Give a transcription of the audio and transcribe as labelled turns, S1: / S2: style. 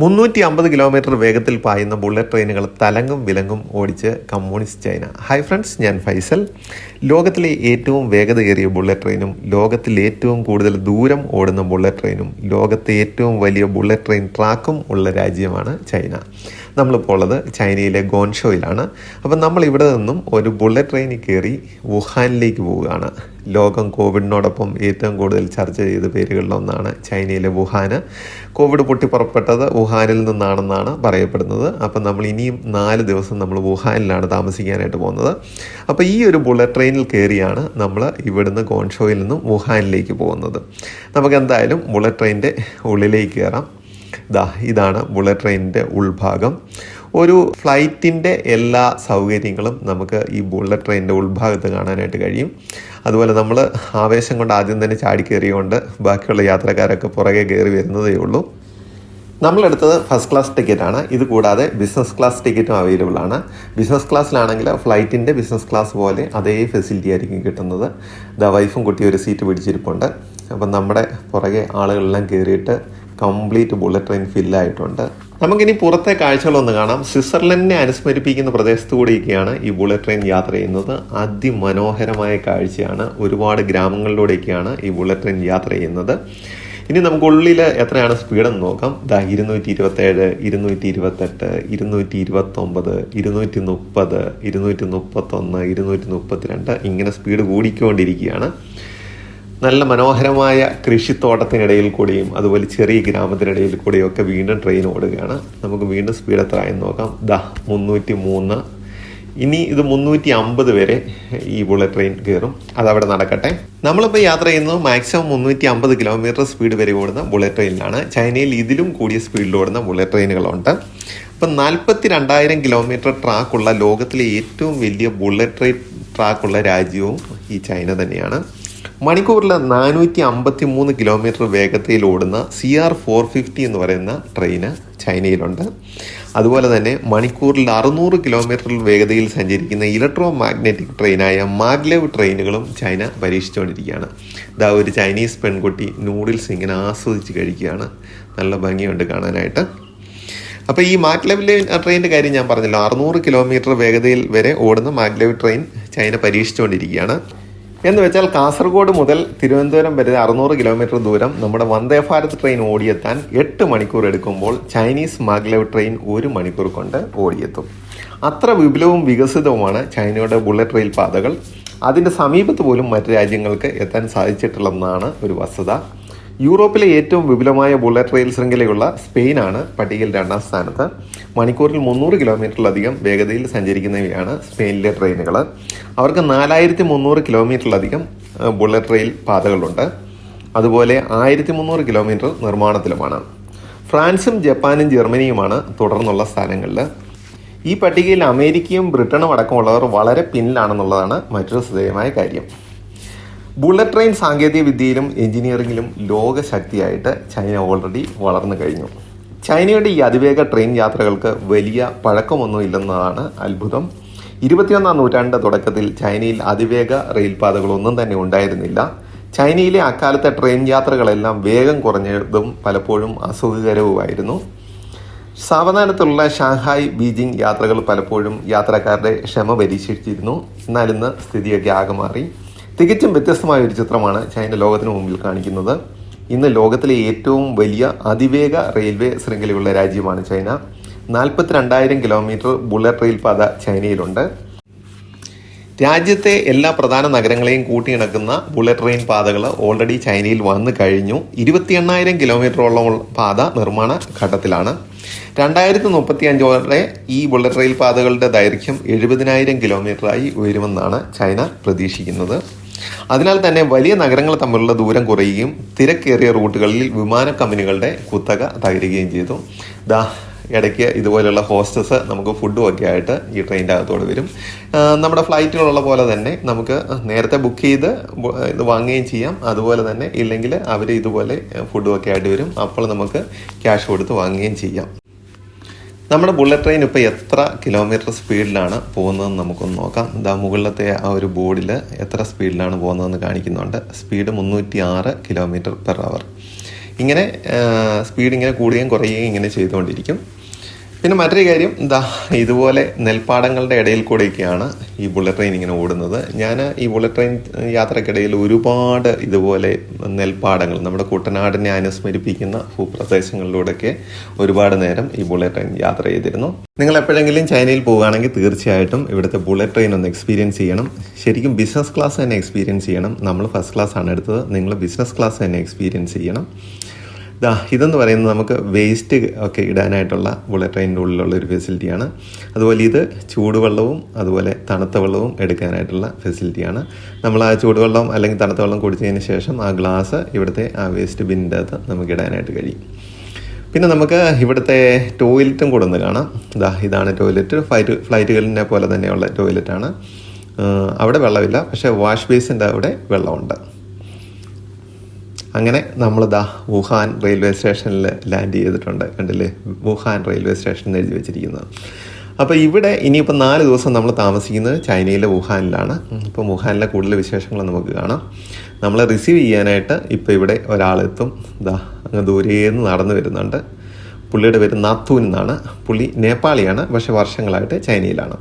S1: മുന്നൂറ്റി അമ്പത് കിലോമീറ്റർ വേഗത്തിൽ പായുന്ന ബുള്ളറ്റ് ട്രെയിനുകൾ തലങ്ങും വിലങ്ങും ഓടിച്ച് കമ്മ്യൂണിസ്റ്റ് ചൈന. ഹൈ ഫ്രണ്ട്സ് ഞാൻ ഫൈസൽ. ലോകത്തിലെ ഏറ്റവും വേഗതയേറിയ ബുള്ളറ്റ് ട്രെയിനും ലോകത്തിൽ ഏറ്റവും കൂടുതൽ ദൂരം ഓടുന്ന ബുള്ളറ്റ് ട്രെയിനും ലോകത്തെ ഏറ്റവും വലിയ ബുള്ളറ്റ് ട്രെയിൻ ട്രാക്കും ഉള്ള രാജ്യമാണ് ചൈന. നമ്മളിപ്പോൾ ഉള്ളത് ചൈനയിലെ ഗോൻഷോയിലാണ് അപ്പം നമ്മൾ ഇവിടെ നിന്നും ഒരു ബുള്ളറ്റ് ട്രെയിനിൽ കയറി വുഹാനിലേക്ക് പോവുകയാണ്. ലോകം കോവിഡിനോടൊപ്പം ഏറ്റവും കൂടുതൽ ചർച്ച ചെയ്ത പേരുകളിലൊന്നാണ് ചൈനയിലെ വുഹാന്. കോവിഡ് പൊട്ടിപ്പുറപ്പെട്ടത് വുഹാനിൽ നിന്നാണെന്നാണ് പറയപ്പെടുന്നത്. അപ്പം നമ്മൾ ഇനിയും നാല് ദിവസം നമ്മൾ വുഹാനിലാണ് താമസിക്കാനായിട്ട് പോകുന്നത്. അപ്പോൾ ഈ ഒരു ബുള്ളറ്റ് ട്രെയിനിൽ കയറിയാണ് നമ്മൾ ഇവിടുന്ന് ഗോൺഷോയിൽ നിന്നും വുഹാനിലേക്ക് പോകുന്നത്. നമുക്ക് എന്തായാലും ബുള്ളറ്റ് ട്രെയിനിന്റെ ഉള്ളിലേക്ക് കയറാം. ഇതാ ഇതാണ് ബുള്ളറ്റ് ട്രെയിനിന്റെ ഉൾഭാഗം. ഒരു ഫ്ലൈറ്റിന്റെ എല്ലാ സൗകര്യങ്ങളും നമുക്ക് ഈ ബുള്ളറ്റ് ട്രെയിനിന്റെ ഉൾഭാഗത്ത് കാണാനായിട്ട് കഴിയും. അതുപോലെ നമ്മൾ ആവേശം കൊണ്ട് ആദ്യം തന്നെ ചാടിക്കേറിയുകൊണ്ട് ബാക്കിയുള്ള യാത്രക്കാരൊക്കെ പുറകെ കയറി വരുന്നതേ ഉള്ളൂ. നമ്മളെടുത്തത് ഫസ്റ്റ് ക്ലാസ് ടിക്കറ്റാണ്. ഇത് കൂടാതെ ബിസിനസ് ക്ലാസ് ടിക്കറ്റും അവൈലബിൾ ആണ്. ബിസിനസ് ക്ലാസ്സിലാണെങ്കിൽ ഫ്ലൈറ്റിന്റെ ബിസിനസ് ക്ലാസ് പോലെ അതേ ഫെസിലിറ്റി ആയിരിക്കും കിട്ടുന്നത്. ദ വൈഫും കുട്ടി ഒരു സീറ്റ് പിടിച്ചിരിപ്പുണ്ട്. അപ്പം നമ്മുടെ പുറകെ ആളുകളെല്ലാം കയറിയിട്ട് കംപ്ലീറ്റ് ബുള്ളറ്റ് ട്രെയിൻ ഫില്ലായിട്ടുണ്ട് നമുക്കിനി പുറത്തെ കാഴ്ചകളൊന്ന് കാണാം. സ്വിറ്റ്സർലൻഡിനെ അനുസ്മരിപ്പിക്കുന്ന പ്രദേശത്തു കൂടിയൊക്കെയാണ് ഈ ബുള്ളറ്റ് ട്രെയിൻ യാത്ര ചെയ്യുന്നത്. അതിമനോഹരമായ കാഴ്ചയാണ്. ഒരുപാട് ഗ്രാമങ്ങളിലൂടെയൊക്കെയാണ് ഈ ബുള്ളറ്റ് ട്രെയിൻ യാത്ര ചെയ്യുന്നത്. ഇനി നമുക്ക് ഉള്ളിൽ എത്രയാണ് സ്പീഡെന്ന് നോക്കാം. ദാ ഇരുന്നൂറ്റി ഇരുപത്തേഴ് ഇരുന്നൂറ്റി ഇരുപത്തെട്ട് ഇരുന്നൂറ്റി ഇരുപത്തൊമ്പത് ഇരുന്നൂറ്റി മുപ്പത് ഇരുന്നൂറ്റി മുപ്പത്തൊന്ന് ഇരുന്നൂറ്റി മുപ്പത്തിരണ്ട് ഇങ്ങനെ സ്പീഡ് കൂടിക്കൊണ്ടിരിക്കുകയാണ്. നല്ല മനോഹരമായ കൃഷിത്തോട്ടത്തിനിടയിൽ കൂടിയും അതുപോലെ ചെറിയ ഗ്രാമത്തിനിടയിൽ കൂടിയും ഒക്കെ വീണ്ടും ട്രെയിൻ ഓടുകയാണ്. നമുക്ക് വീണ്ടും സ്പീഡ് എത്ര ആയെന്ന് നോക്കാം. ദാ മുന്നൂറ്റി മൂന്ന് ഇനി ഇത് മുന്നൂറ്റി അമ്പത് വരെ ഈ ബുള്ളറ്റ് ട്രെയിൻ കയറും. അതവിടെ നടക്കട്ടെ. നമ്മളിപ്പോൾ യാത്ര ചെയ്യുന്നത് മാക്സിമം മുന്നൂറ്റി അമ്പത് കിലോമീറ്റർ സ്പീഡ് വരെ ഓടുന്ന ബുള്ളറ്റ് ട്രെയിനിലാണ് ചൈനയിൽ ഇതിലും കൂടിയ സ്പീഡിൽ ഓടുന്ന ബുള്ളറ്റ് ട്രെയിനുകളുണ്ട് അപ്പം നാൽപ്പത്തി രണ്ടായിരം കിലോമീറ്റർ ട്രാക്കുള്ള ലോകത്തിലെ ഏറ്റവും വലിയ ബുള്ളറ്റ് ട്രെയിൻ ട്രാക്കുള്ള രാജ്യവും ഈ ചൈന തന്നെയാണ്. മണിക്കൂറിൽ നാനൂറ്റി അമ്പത്തി മൂന്ന് കിലോമീറ്റർ വേഗതയിൽ ഓടുന്ന സി ആർ ഫോർ ഫിഫ്റ്റി എന്ന് പറയുന്ന ട്രെയിന് ചൈനയിലുണ്ട്. അതുപോലെ തന്നെ മണിക്കൂറിൽ അറുന്നൂറ് കിലോമീറ്റർ വേഗതയിൽ സഞ്ചരിക്കുന്ന ഇലക്ട്രോ മാഗ്നറ്റിക് ട്രെയിനായ മാഗ്ലെവ് ട്രെയിനുകളും ചൈന പരീക്ഷിച്ചുകൊണ്ടിരിക്കുകയാണ്. ഇതാ ഒരു ചൈനീസ് പെൺകുട്ടി നൂഡിൽസ് ഇങ്ങനെ ആസ്വദിച്ച് കഴിക്കുകയാണ്. നല്ല ഭംഗിയുണ്ട് കാണാനായിട്ട്. അപ്പോൾ ഈ മാഗ്ലെവിലെ ട്രെയിനിന്റെ കാര്യം ഞാൻ പറഞ്ഞല്ലോ. അറുന്നൂറ് കിലോമീറ്റർ വേഗതയിൽ വരെ ഓടുന്ന മാഗ്ലെവ് ട്രെയിൻ ചൈന പരീക്ഷിച്ചുകൊണ്ടിരിക്കുകയാണ്. എന്ന് വെച്ചാൽ കാസർഗോഡ് മുതൽ തിരുവനന്തപുരം വരെ അറുന്നൂറ് കിലോമീറ്റർ ദൂരം നമ്മുടെ വന്ദേ ഭാരത് ട്രെയിൻ ഓടിയെത്താൻ എട്ട് മണിക്കൂർ എടുക്കുമ്പോൾ ചൈനീസ് മാഗ്ലവ് ട്രെയിൻ ഒരു മണിക്കൂർ കൊണ്ട് ഓടിയെത്തും. അത്ര വിപുലവും വികസിതവുമാണ് ചൈനയുടെ ബുള്ളറ്റ് റെയിൽ പാതകൾ. അതിന്റെ സമീപത്ത് പോലും മറ്റ് രാജ്യങ്ങൾക്ക് എത്താൻ സാധിച്ചിട്ടുള്ളതെന്നാണ് ഒരു വസ്തുത. യൂറോപ്പിലെ ഏറ്റവും വിപുലമായ ബുള്ളറ്റ് റെയിൽ ശൃംഖലയുള്ള സ്പെയിനാണ് പട്ടികയിൽ രണ്ടാം സ്ഥാനത്ത്. മണിക്കൂറിൽ മുന്നൂറ് കിലോമീറ്ററിലധികം വേഗതയിൽ സഞ്ചരിക്കുന്നവയാണ് സ്പെയിനിലെ ട്രെയിനുകൾ അവർക്ക് നാലായിരത്തി മുന്നൂറ് കിലോമീറ്ററിലധികം ബുള്ളറ്റ് റെയിൽ പാതകളുണ്ട്. അതുപോലെ ആയിരത്തി മുന്നൂറ് കിലോമീറ്റർ നിർമ്മാണത്തിലുമാണ്. ഫ്രാൻസും ജപ്പാനും ജർമ്മനിയുമാണ് തുടർന്നുള്ള സ്ഥാനങ്ങളിൽ ഈ പട്ടികയിൽ അമേരിക്കയും ബ്രിട്ടനും അടക്കമുള്ളവർ വളരെ പിന്നിലാണെന്നുള്ളതാണ് മറ്റൊരു ശ്രദ്ധേയമായ കാര്യം. ബുള്ളറ്റ് ട്രെയിൻ സാങ്കേതിക വിദ്യയിലും എഞ്ചിനീയറിംഗിലും ലോകശക്തിയായിട്ട് ചൈന ഓൾറെഡി വളർന്നു കഴിഞ്ഞു. ചൈനയുടെ ഈ അതിവേഗ ട്രെയിൻ യാത്രകൾക്ക് വലിയ പഴക്കമൊന്നും ഇല്ലെന്നതാണ് അത്ഭുതം. ഇരുപത്തിയൊന്നാം നൂറ്റാണ്ടിന്റെ തുടക്കത്തിൽ ചൈനയിൽ അതിവേഗ റെയിൽപാതകളൊന്നും തന്നെ ഉണ്ടായിരുന്നില്ല. ചൈനയിലെ അക്കാലത്തെ ട്രെയിൻ യാത്രകളെല്ലാം വേഗം കുറഞ്ഞതും പലപ്പോഴും അസുഖകരവുമായിരുന്നു സാവധാനത്തുള്ള ഷാങ്ഹായ് ബീജിംഗ് യാത്രകൾ പലപ്പോഴും യാത്രക്കാരുടെ ക്ഷമ പരീക്ഷിച്ചിരുന്നു. എന്നാൽ ഇന്ന് സ്ഥിതിയൊക്കെ ആകെ മാറി. തികച്ചും വ്യത്യസ്തമായ ഒരു ചിത്രമാണ് ചൈന ലോകത്തിന് മുമ്പിൽ കാണിക്കുന്നത്. ഇന്ന് ലോകത്തിലെ ഏറ്റവും വലിയ അതിവേഗ റെയിൽവേ ശൃംഖലയുള്ള രാജ്യമാണ് ചൈന. നാൽപ്പത്തിരണ്ടായിരം കിലോമീറ്റർ ബുള്ളറ്റ് റെയിൽ പാത ചൈനയിലുണ്ട്. രാജ്യത്തെ എല്ലാ പ്രധാന നഗരങ്ങളെയും കൂട്ടിയിണക്കുന്ന ബുള്ളറ്റ് ട്രെയിൻ പാതകൾ ഓൾറെഡി ചൈനയിൽ വന്നു കഴിഞ്ഞു. ഇരുപത്തി എണ്ണായിരം കിലോമീറ്ററോളം പാത നിർമ്മാണ ഘട്ടത്തിലാണ്. രണ്ടായിരത്തി മുപ്പത്തി അഞ്ചോടെ ഈ ബുള്ളറ്റ് റെയിൽ പാതകളുടെ ദൈർഘ്യം എഴുപതിനായിരം കിലോമീറ്ററായി ഉയരുമെന്നാണ് ചൈന പ്രതീക്ഷിക്കുന്നത്. അതിനാൽ തന്നെ വലിയ നഗരങ്ങൾ തമ്മിലുള്ള ദൂരം കുറയുകയും തിരക്കേറിയ റൂട്ടുകളിൽ വിമാന കമ്പനികളുടെ കുത്തക തകരുകയും ചെയ്തു. ദാ ഇടയ്ക്ക് ഇതുപോലെയുള്ള ഹോസ്റ്റസ് നമുക്ക് ഫുഡും ഒക്കെ ആയിട്ട് ഈ ട്രെയിനിന്റെ അകത്തോട് വരും. നമ്മുടെ ഫ്ലൈറ്റുകളുള്ള പോലെ തന്നെ നമുക്ക് നേരത്തെ ബുക്ക് ചെയ്ത് ഇത് വാങ്ങുകയും ചെയ്യാം. അതുപോലെ തന്നെ ഇല്ലെങ്കിൽ അവർ ഇതുപോലെ ഫുഡും ഒക്കെ ആയിട്ട് വരും. അപ്പോൾ നമുക്ക് ക്യാഷ് കൊടുത്ത് വാങ്ങുകയും ചെയ്യാം. നമ്മുടെ ബുള്ളറ്റ് ട്രെയിൻ ഇപ്പോൾ എത്ര കിലോമീറ്റർ സ്പീഡിലാണ് പോകുന്നതെന്ന് നമുക്കൊന്ന് നോക്കാം. ഇതാ മുകളിലത്തെ ആ ഒരു ബോർഡിൽ എത്ര സ്പീഡിലാണ് പോകുന്നതെന്ന് കാണിക്കുന്നുണ്ട്. സ്പീഡ് മുന്നൂറ്റി ആറ് കിലോമീറ്റർ പെർ അവർ ഇങ്ങനെ സ്പീഡ് ഇങ്ങനെ കൂടുകയും കുറയുകയും ഇങ്ങനെ ചെയ്തുകൊണ്ടിരിക്കും. പിന്നെ മറ്റൊരു കാര്യം എന്താ ഇതുപോലെ നെൽപ്പാടങ്ങളുടെ ഇടയിൽ കൂടെയൊക്കെയാണ് ഈ ബുള്ളറ്റ് ട്രെയിൻ ഇങ്ങനെ ഓടുന്നത്. ഞാൻ ഈ ബുള്ളറ്റ് ട്രെയിൻ യാത്രക്കിടയിൽ ഒരുപാട് ഇതുപോലെ നെൽപ്പാടങ്ങൾ നമ്മുടെ കുട്ടനാടിനെ അനുസ്മരിപ്പിക്കുന്ന ഭൂപ്രദേശങ്ങളിലൂടെയൊക്കെ ഒരുപാട് നേരം ഈ ബുള്ളറ്റ് ട്രെയിൻ യാത്ര ചെയ്തിരുന്നു. നിങ്ങൾ എപ്പോഴെങ്കിലും ചൈനയിൽ പോവുകയാണെങ്കിൽ തീർച്ചയായിട്ടും ഇവിടുത്തെ ബുള്ളറ്റ് ട്രെയിൻ ഒന്ന് എക്സ്പീരിയൻസ് ചെയ്യണം. ശരിക്കും ബിസിനസ് ക്ലാസ് തന്നെ എക്സ്പീരിയൻസ് ചെയ്യണം. നമ്മൾ ഫസ്റ്റ് ക്ലാസ് ആണ് എടുത്തത്. നിങ്ങൾ ബിസിനസ് ക്ലാസ് തന്നെ എക്സ്പീരിയൻസ് ചെയ്യണം. ദാ ഇതെന്ന് പറയുന്നത് നമുക്ക് വേസ്റ്റ് ഒക്കെ ഇടാനായിട്ടുള്ള ബുള്ളറ്റ് ട്രെയിനിന്റെ ഉള്ളിലുള്ള ഒരു ഫെസിലിറ്റിയാണ് അതുപോലെ ഇത് ചൂടുവെള്ളവും അതുപോലെ തണുത്ത വെള്ളവും എടുക്കാനായിട്ടുള്ള ഫെസിലിറ്റിയാണ് നമ്മൾ ആ ചൂടുവെള്ളം അല്ലെങ്കിൽ തണുത്ത വെള്ളം കുടിച്ചതിന് ശേഷം ആ ഗ്ലാസ് ഇവിടുത്തെ ആ വേസ്റ്റ് ബിന്നിന്റെ അകത്ത് നമുക്ക് ഇടാനായിട്ട് കഴിയും. പിന്നെ നമുക്ക് ഇവിടുത്തെ ടോയ്ലറ്റും കൂടെ ഒന്ന് കാണാം. ഇതാ ഇതാണ് ടോയ്ലറ്റ് ഫ്ലൈറ്റ് ഫ്ലൈറ്റുകളിനെ പോലെ തന്നെയുള്ള ടോയ്ലറ്റാണ് അവിടെ വെള്ളമില്ല പക്ഷേ വാഷ് ബേസിന്റെ അവിടെ വെള്ളമുണ്ട്. അങ്ങനെ നമ്മളിതാ വുഹാൻ റെയിൽവേ സ്റ്റേഷനിൽ ലാൻഡ് ചെയ്തിട്ടുണ്ട്. കണ്ടില്ലേ? വുഹാൻ റെയിൽവേ സ്റ്റേഷൻ എഴുതി വെച്ചിരിക്കുന്നത് അപ്പോൾ ഇവിടെ ഇനിയിപ്പോൾ നാല് ദിവസം നമ്മൾ താമസിക്കുന്നത് ചൈനയിലെ വുഹാനിലാണ്. ഇപ്പോൾ വുഹാനിലെ കൂടുതൽ വിശേഷങ്ങൾ നമുക്ക് കാണാം. നമ്മളെ റിസീവ് ചെയ്യാനായിട്ട് ഇപ്പോൾ ഇവിടെ ഒരാളെത്തും. ഇതാ അങ്ങ് ദൂരേന്ന് നടന്നു വരുന്നുണ്ട്. പുള്ളിയുടെ പേര് നാത്തൂൻ എന്നാണ്. പുള്ളി നേപ്പാളിയാണ് പക്ഷേ വർഷങ്ങളായിട്ട് ചൈനയിലാണ്.